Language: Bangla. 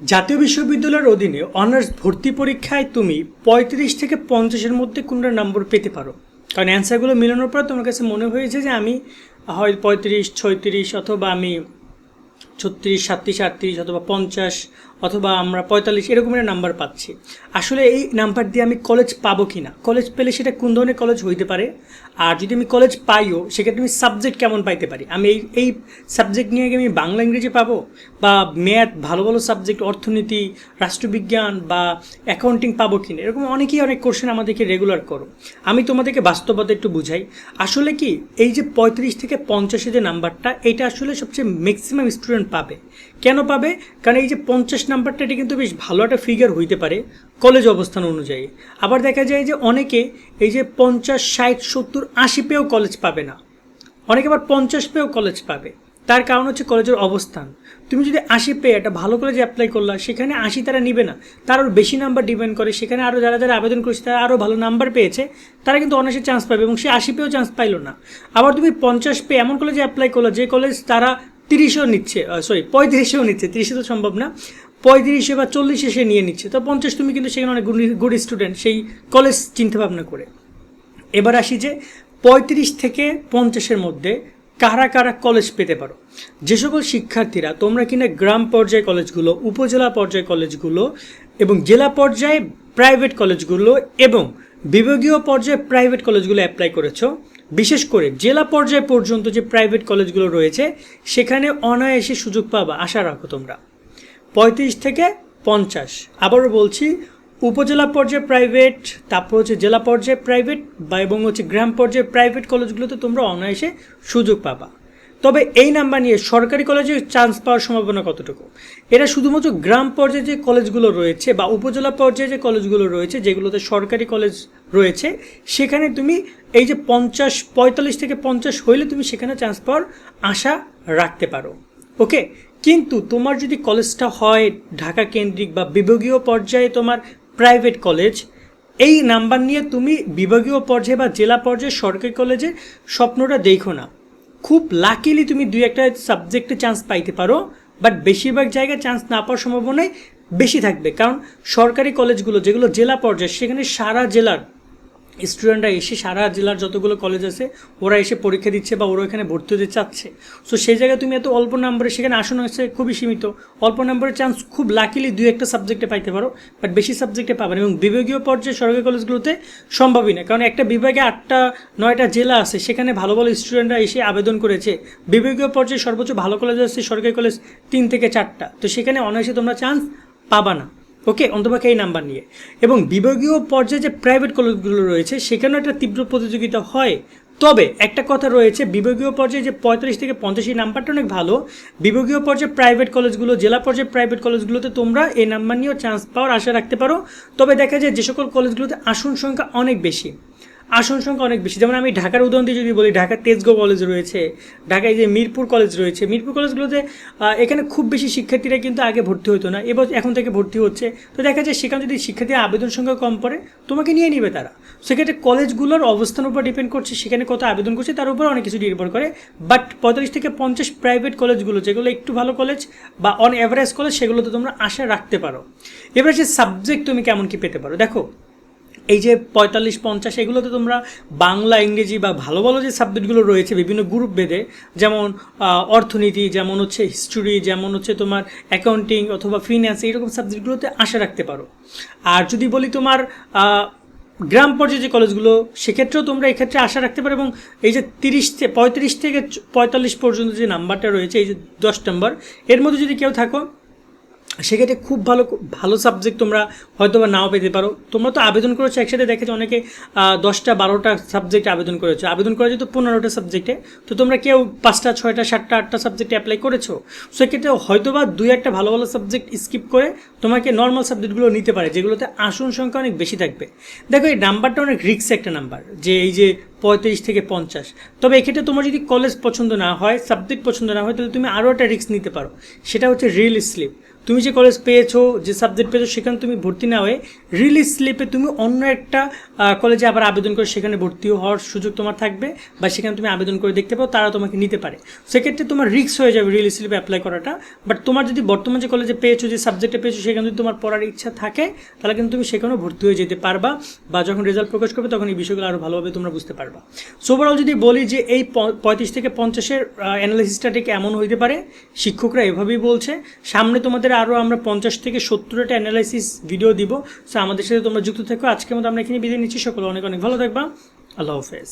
জাতীয় বিশ্ববিদ্যালয়ের অধীনে অনার্স ভর্তি পরীক্ষায় তুমি পঁয়ত্রিশ থেকে পঞ্চাশের মধ্যে কোনটা নম্বর পেতে পারো। কারণ অ্যান্সারগুলো মেলানোর পর তোমার কাছে মনে হয়েছে যে আমি হয় পঁয়ত্রিশ, ছয়ত্রিশ অথবা আমি ছত্রিশ, সাতত্রিশ, আটত্রিশ অথবা পঞ্চাশ অথবা আমরা পঁয়তাল্লিশ এরকমের নাম্বার পাচ্ছি। আসলে এই নাম্বার দিয়ে আমি কলেজ পাবো কি না কলেজ পেলে সেটা কোন ধরনের কলেজ হইতে পারে? আর যদি আমি কলেজ পাইও, সেক্ষেত্রে আমি সাবজেক্ট কেমন পাইতে পারি? আমি এই এই সাবজেক্ট নিয়ে আমি বাংলা, ইংরেজি পাবো? বা ম্যাথ ভালো ভালো সাবজেক্ট অর্থনীতি, রাষ্ট্রবিজ্ঞান বা অ্যাকাউন্টিং পাবো কি না এরকম অনেকেই অনেক কোশ্চেন আমাদেরকে রেগুলার করো। আমি তোমাদেরকে বাস্তবতা একটু বুঝাই। আসলে কি, এই যে পঁয়ত্রিশ থেকে পঞ্চাশে যে নাম্বারটা এটা আসলে সবচেয়ে ম্যাক্সিমাম স্টুডেন্ট পাবে। কেন পাবে? কারণ এই যে পঞ্চাশ নাম্বারটা, এটা কিন্তু বেশ ভালো একটা ফিগার হইতে পারে কলেজ অবস্থান অনুযায়ী। আবার দেখা যায় যে অনেকে এই যে পঞ্চাশ, ষাট, সত্তর, আশি পেয়েও কলেজ পাবে না। অনেকে আবার পঞ্চাশ পেয়েও কলেজ পাবে। তার কারণ হচ্ছে কলেজের অবস্থান। তুমি যদি আশি পেয়ে একটা ভালো কলেজে অ্যাপ্লাই করলা, সেখানে আশি তারা নিবে না। তার আরও বেশি নাম্বার ডিপেন্ড করে, সেখানে আরও যারা যারা আবেদন করেছে, তারা আরও ভালো নাম্বার পেয়েছে, তারা কিন্তু অনার্সে চান্স পাবে এবং সে আশি পেয়েও চান্স পাইলো না। আবার তুমি পঞ্চাশ পেয়ে এমন কলেজে অ্যাপ্লাই করল, যে কলেজ তারা তিরিশেও নিচ্ছে সরি পঁয়ত্রিশেও নিচ্ছে, তিরিশে তো সম্ভব না। পঁয়ত্রিশে বা চল্লিশে সে নিয়ে নিচ্ছে। তো পঞ্চাশ তুমি কিন্তু সেখানে অনেক গুড স্টুডেন্ট সেই কলেজ চিন্তা ভাবনা করে। এবার আসি যে পঁয়ত্রিশ থেকে পঞ্চাশের মধ্যে কারা কারা কলেজ পেতে পারো? যে সকল শিক্ষার্থীরা, তোমরা কিনা গ্রাম পর্যায়ে কলেজগুলো উপজেলা পর্যায়ে কলেজগুলো এবং জেলা পর্যায়ে প্রাইভেট কলেজগুলো এবং বিভাগীয় পর্যায়ে প্রাইভেট কলেজগুলো অ্যাপ্লাই করেছ বিশেষ করে জেলা পর্যায় পর্যন্ত যে প্রাইভেট কলেজগুলো রয়েছে, সেখানে অনায়াসে সুযোগ পাবা, আশা রাখো তোমরা। পঁয়ত্রিশ থেকে পঞ্চাশ। আবারও বলছি, উপজেলা পর্যায়ে প্রাইভেট তারপর হচ্ছে জেলা পর্যায়ে প্রাইভেট বা এবং হচ্ছে গ্রাম পর্যায়ে প্রাইভেট কলেজগুলোতে তোমরা অনায়াসে সুযোগ পাবা। তবে এই নাম্বার নিয়ে সরকারি কলেজে চান্স পাওয়ার সম্ভাবনা কতটুকু? এটা শুধুমাত্র গ্রাম পর্যায়ে যে কলেজগুলো রয়েছে বা উপজেলা পর্যায়ে যে কলেজগুলো রয়েছে, যেগুলোতে সরকারি কলেজ রয়েছে, সেখানে তুমি এই যে পঞ্চাশ, পঁয়তাল্লিশ থেকে পঞ্চাশ হইলে তুমি সেখানে চান্স পাওয়ার আশা রাখতে পারো। ওকে? কিন্তু তোমার যদি কলেজটা হয় ঢাকা কেন্দ্রিক বা বিভাগীয় পর্যায়ে তোমার প্রাইভেট কলেজ, এই নাম্বার নিয়ে তুমি বিভাগীয় পর্যায়ে বা জেলা পর্যায়ে সরকারি কলেজের স্বপ্নটা দেখো না। খুব লাকিলি তুমি দুই একটা সাবজেক্টে চান্স পাইতে পারো বাট বেশিরভাগ জায়গায় চান্স না পাওয়ার সম্ভাবনাই বেশি থাকবে। কারণ সরকারি কলেজগুলো যেগুলো জেলা পর্যায়ে, সেখানে সারা জেলার স্টুডেন্টরা এসে সারা জেলার যতগুলো কলেজ আছে, ওরা এসে পরীক্ষা দিচ্ছে বা ওরা এখানে ভর্তি হতে চাচ্ছে। সো সেই জায়গায় তুমি এত অল্প নাম্বারে সেখানে আসন হচ্ছে খুবই সীমিত। অল্প নাম্বারের চান্স খুব লাকিলি দুই একটা সাবজেক্টে পাইতে পারো বাট বেশি সাবজেক্টে পাবেন এবং বিভাগীয় পর্যায়ে সরকারি কলেজগুলোতে সম্ভবই না, কারণ একটা বিভাগে আটটা, নয়টা জেলা আছে, সেখানে ভালো ভালো স্টুডেন্টরা এসে আবেদন করেছে। বিভাগীয় পর্যায়ে সর্বোচ্চ ভালো কলেজ আছে সরকারি কলেজ তিন থেকে চারটা। তো সেখানে অনায়াসে তোমরা চান্স পাবা না। ওকে অন্তপক্ষে এই নাম্বার নিয়ে। এবং বিভাগীয় পর্যায়ে যে প্রাইভেট কলেজগুলো রয়েছে, সেখানেও একটা তীব্র প্রতিযোগিতা হয়। তবে একটা কথা রয়েছে, বিভাগীয় পর্যায়ে যে পঁয়তাল্লিশ থেকে পঞ্চাশ এই নাম্বারটা অনেক ভালো। বিভাগীয় পর্যায়ে প্রাইভেট কলেজগুলো জেলা পর্যায়ে প্রাইভেট কলেজগুলোতে তোমরা এই নাম্বার নিয়েও চান্স পাওয়ার আশা রাখতে পারো। তবে দেখা যায় যে সকল কলেজগুলোতে আসন সংখ্যা অনেক বেশি। আসন সংখ্যা অনেক বেশি। যেমন আমি ঢাকার উদাহরণ দিয়ে যদি বলি, ঢাকার তেজগাঁও কলেজ রয়েছে, ঢাকায় যে মিরপুর কলেজ রয়েছে, মিরপুর কলেজগুলোতে এখানে খুব বেশি শিক্ষার্থীরা কিন্তু আগে ভর্তি হতো না। এবার এখন থেকে ভর্তি হচ্ছে। তো দেখা যায় সেখানে যদি শিক্ষার্থীর আবেদন সংখ্যা কম পড়ে, তোমাকে নিয়ে নিবে তারা। সেক্ষেত্রে কলেজগুলোর অবস্থানের উপর ডিপেন্ড করছে, সেখানে কত আবেদন করছে, তার উপর অনেক কিছু নির্ভর করে। বাট পঁয়তাল্লিশ থেকে পঞ্চাশ প্রাইভেট কলেজগুলো যেগুলো একটু ভালো কলেজ বা অন অ্যাভারেজ কলেজ সেগুলোতে তোমরা আশা রাখতে পারো। এবার সে সাবজেক্ট তুমি কেমন কি পেতে পারো। দেখো এই যে পঁয়তাল্লিশ, পঞ্চাশ, এগুলোতে তোমরা বাংলা, ইংরেজি বা ভালো ভালো যে সাবজেক্টগুলো রয়েছে বিভিন্ন গ্রুপ বেঁধে যেমন অর্থনীতি, যেমন হচ্ছে হিস্টোরি যেমন হচ্ছে তোমার অ্যাকাউন্টিং অথবা ফিন্যান্স এইরকম সাবজেক্টগুলোতে আশা রাখতে পারো। আর যদি বলি তোমার গ্রাম পর্যায়ে যে কলেজগুলো সেক্ষেত্রেও তোমরা এক্ষেত্রে আশা রাখতে পারো এবং এই যে তিরিশ থেকে পঁয়ত্রিশ থেকে পঁয়তাল্লিশ পর্যন্ত যে নাম্বারটা রয়েছে, এই যে দশ নম্বর এর মধ্যে যদি কেউ থাকো সেক্ষেত্রে খুব ভালো ভালো সাবজেক্ট তোমরা হয়তো বা নাও পেতে পারো। তোমরা তো আবেদন করেছ, একসাথে দেখেছ অনেকে দশটা, বারোটা সাবজেক্টে আবেদন করেছ। আবেদন করা যেত পনেরোটা সাবজেক্টে তো তোমরা কেউ পাঁচটা, ছয়টা, সাতটা, আটটা সাবজেক্টে অ্যাপ্লাই করেছ। সেক্ষেত্রে হয়তো বা দুই একটা ভালো ভালো সাবজেক্ট স্কিপ করে তোমাকে নর্মাল সাবজেক্টগুলো নিতে পারে, যেগুলোতে আসন সংখ্যা অনেক বেশি থাকবে। দেখো এই নাম্বারটা অনেক রিক্স একটা নাম্বার যে এই যে পঁয়ত্রিশ থেকে পঞ্চাশ। তবে এক্ষেত্রে তোমার যদি কলেজ পছন্দ না হয় সাবজেক্ট পছন্দ না হয়, তাহলে তুমি আরও একটা রিস্ক নিতে পারো। সেটা হচ্ছে রিয়েল স্লিপ তুমি যে কলেজ পেয়েছ, যে সাবজেক্ট পেয়েছ, সেখানে তুমি ভর্তি না হয়ে রিলিজ স্লিপে তুমি অন্য একটা কলেজে আবার আবেদন করে সেখানে ভর্তি হওয়ার সুযোগ তোমার থাকবে বা সেখানে তুমি আবেদন করে দেখতে পাও তারা তোমাকে নিতে পারে। সেক্ষেত্রে তোমার রিস্ক হয়ে যাবে রিলিজ স্লিপে অ্যাপ্লাই করাটা। বাট তোমার যদি বর্তমান যে কলেজে পেয়েছ, যে সাবজেক্টে পেয়েছ, সেখানে যদি তোমার পড়ার ইচ্ছা থাকে, তাহলে কিন্তু তুমি সেখানেও ভর্তি হয়ে যেতে পারবা বা যখন রেজাল্ট প্রকাশ করবে, তখন এই বিষয়গুলো আরও ভালোভাবে তোমরা বুঝতে পারবা। সো ওভারঅল যদি বলি যে এই পঁয়ত্রিশ থেকে পঞ্চাশের অ্যানালিসিসটা ঠিক এমন হইতে পারে, শিক্ষকরা এভাবেই বলছে। সামনে তোমাদের আরও আমরা পঞ্চাশ থেকে সত্তরটা অ্যানালাইসিস ভিডিও দিব। সো আমাদের সাথে তোমরা যুক্ত থাকো। আজকের মতো আমরা এখানে বিদায় নিচ্ছি। সকলে অনেক অনেক ভালো থাকবা। আল্লাহ হাফেজ।